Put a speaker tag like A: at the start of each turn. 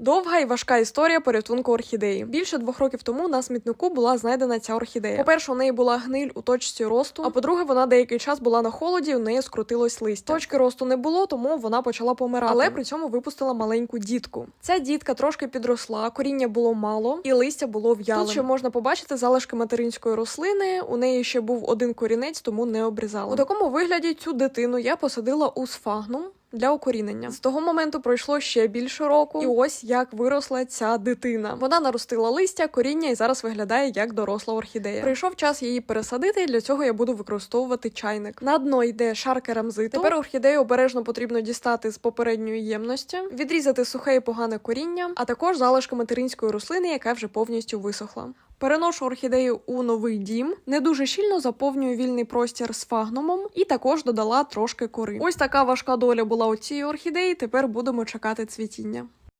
A: Довга і важка історія порятунку орхідеї. Більше двох років тому на смітнику була знайдена ця орхідея. По-перше, у неї була гниль у точці росту. А по-друге, вона деякий час була на холоді, у неї скрутилось листя. Точки росту не було, тому вона почала помирати. Але при цьому випустила маленьку дітку. Ця дітка трошки підросла, коріння було мало, і листя було в'ялим. Тут ще можна побачити залишки материнської рослини. У неї ще був один корінець, тому не обрізала. У такому вигляді цю дитину я посадила у сфагнум. Для укорінення з того моменту пройшло ще більше року, і ось як виросла ця дитина. Вона наростила листя, коріння і зараз виглядає як доросла орхідея. Прийшов час її пересадити. і Для цього я буду використовувати чайник. На дно йде шар керамзиту. Тепер орхідею обережно потрібно дістати з попередньої ємності, відрізати сухе і погане коріння, а також залишки материнської рослини, яка вже повністю висохла. Переношу орхідею у новий дім, не дуже щільно заповнюю вільний простір з фагнумом і також додала трошки кори. Ось така важка доля була у цій орхідеї. Тепер будемо чекати цвітіння.